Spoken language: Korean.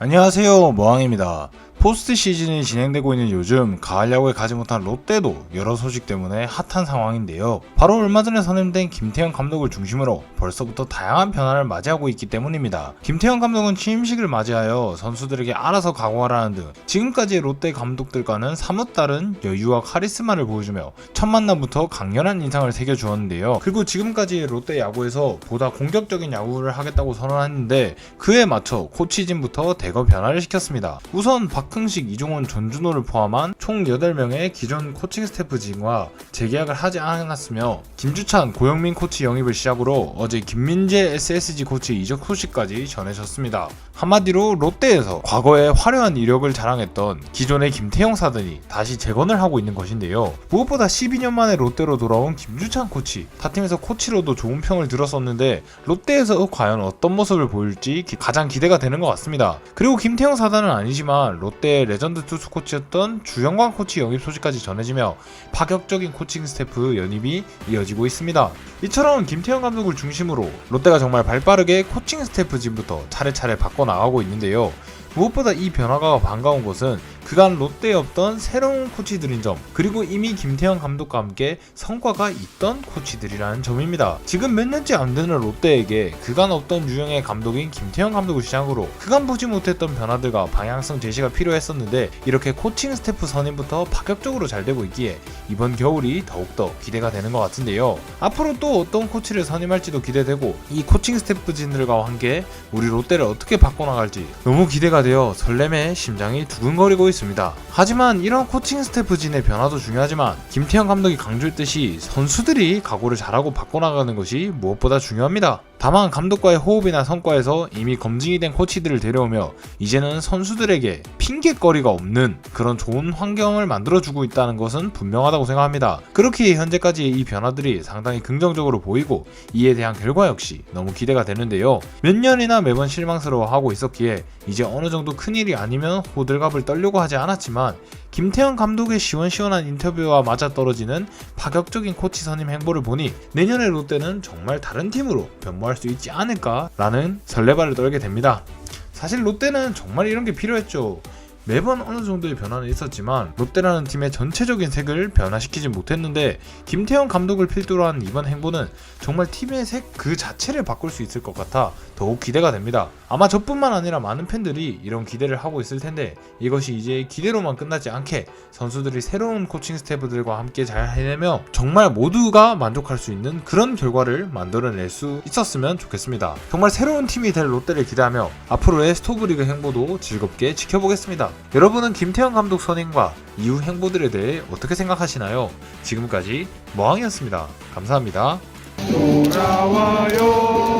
안녕하세요 모항입니다 포스트 시즌이 진행되고 있는 요즘 가을 야구에 가지 못한 롯데도 여러 소식 때문에 핫한 상황인데요. 바로 얼마 전에 선임된 김태형 감독을 중심으로 벌써부터 다양한 변화를 맞이하고 있기 때문입니다. 김태형 감독은 취임식을 맞이하여 선수들에게 알아서 각오하라는 등 지금까지 롯데 감독들과는 사뭇 다른 여유와 카리스마를 보여주며 첫 만남부터 강렬한 인상을 새겨주었는데요. 그리고 지금까지 롯데 야구에서 보다 공격적인 야구를 하겠다고 선언했는데 그에 맞춰 코치진부터 대거 변화를 시켰습니다. 우선 박 흥식, 이종원, 전준호를 포함한 총 8명의 기존 코칭 스태프진과 재계약을 하지 않았으며 김주찬, 고영민 코치 영입을 시작으로 어제 김민재 SSG 코치 이적 소식까지 전해졌습니다. 한마디로 롯데에서 과거에 화려한 이력을 자랑했던 기존의 김태형 사단이 다시 재건을 하고 있는 것인데요. 무엇보다 12년 만에 롯데로 돌아온 김주찬 코치, 타팀에서 코치로도 좋은 평을 들었었는데 롯데에서 과연 어떤 모습을 보일지 기- 가장 기대가 되는 것 같습니다. 그리고 김태형 사단은 아니지만 롯데 의 레전드 투수 코치였던 주영광 코치 영입 소식까지 전해지며 파격적인 코칭 스태프 연입이 이어지고 있습니다. 이처럼 김태형 감독을 중심으로 롯데가 정말 발빠르게 코칭 스태프진부터 차례차례 바꿔 나가고 있는데요. 무엇보다 이 변화가 반가운 것은 그간 롯데에 없던 새로운 코치들인 점 그리고 이미 김태형 감독과 함께 성과가 있던 코치들이라는 점입니다. 지금 몇 년째 안 되는 롯데에게 그간 없던 유형의 감독인 김태형 감독을 시작으로 그간 보지 못했던 변화들과 방향성 제시가 필요했었는데 이렇게 코칭 스태프 선임부터 파격적으로 잘 되고 있기에 이번 겨울이 더욱더 기대가 되는 것 같은데요. 앞으로 또 어떤 코치를 선임할지도 기대되고 이 코칭 스태프진들과 함께 우리 롯데를 어떻게 바꿔나갈지 너무 기대가 되어 설렘에 심장이 두근거리고 있습니다. 하지만 이런 코칭 스태프진의 변화도 중요하지만 김태형 감독이 강조했듯이 선수들이 각오를 잘하고 바꿔나가는 것이 무엇보다 중요합니다. 다만 감독과의 호흡이나 성과에서 이미 검증이 된 코치들을 데려오며 이제는 선수들에게 핑계거리가 없는 그런 좋은 환경을 만들어주고 있다는 것은 분명하다고 생각합니다. 그렇게 현재까지 이 변화들이 상당히 긍정적으로 보이고 이에 대한 결과 역시 너무 기대가 되는데요. 몇 년이나 매번 실망스러워하고 있었기에 이제 어느 정도 큰일이 아니면 호들갑을 떨려고 하지 않았지만 김태형 감독의 시원시원한 인터뷰와 맞아떨어지는 파격적인 코치 선임 행보를 보니 내년의 롯데는 정말 다른 팀으로 변모할 수 있지 않을까라는 설레발을 떨게 됩니다. 사실 롯데는 정말 이런 게 필요했죠. 매번 어느 정도의 변화는 있었지만 롯데라는 팀의 전체적인 색을 변화시키지 못했는데 김태형 감독을 필두로 한 이번 행보는 정말 팀의 색 그 자체를 바꿀 수 있을 것 같아 더욱 기대가 됩니다. 아마 저뿐만 아니라 많은 팬들이 이런 기대를 하고 있을 텐데 이것이 이제 기대로만 끝나지 않게 선수들이 새로운 코칭 스태프들과 함께 잘 해내며 정말 모두가 만족할 수 있는 그런 결과를 만들어낼 수 있었으면 좋겠습니다. 정말 새로운 팀이 될 롯데를 기대하며 앞으로의 스토브리그 행보도 즐겁게 지켜보겠습니다. 여러분은 김태형 감독 선임과 이후 행보들에 대해 어떻게 생각하시나요? 지금까지 머항이었습니다. 감사합니다. 돌아와요